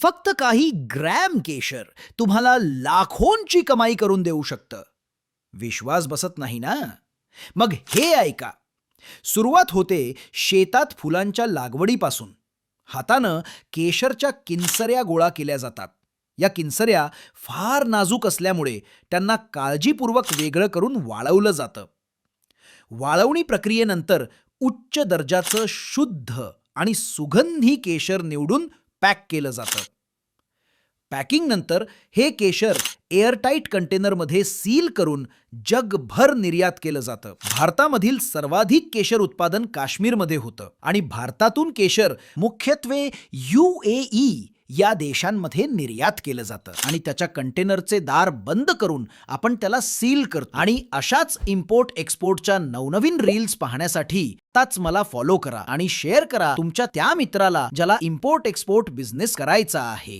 फक्त काही ग्रॅम केशर तुम्हाला लाखोंची कमाई करून देऊ शकतं. विश्वास बसत नाही ना? मग हे ऐका. सुरुवात होते शेतात फुलांच्या लागवडीपासून. हातानं केशरच्या किंसऱ्या गोळा केल्या जातात. या किंसऱ्या फार नाजूक असल्यामुळे त्यांना काळजीपूर्वक वेगळं करून वाळवलं जातं. वाळवणी प्रक्रियेनंतर उच्च दर्जाचं शुद्ध आणि सुगंधी केशर निवडून पॅक केलं जातं. पॅकिंगनंतर हे केशर एअरटाईट कंटेनरमध्ये सील करून जगभर निर्यात केलं जातं. भारतामधील सर्वाधिक केशर उत्पादन काश्मीरमध्ये होतं आणि भारतातून केशर मुख्यत्वे यू ए ई या देशांमध्ये निर्यात केलं जातं आणि त्याच्या कंटेनरचे दार बंद करून आपण त्याला सील करतो. आणि अशाच इम्पोर्ट एक्सपोर्टच्या नवनवीन रील्स पाहण्यासाठी आताच मला फॉलो करा आणि शेअर करा तुमच्या त्या मित्राला ज्याला इम्पोर्ट एक्सपोर्ट बिझनेस करायचा आहे.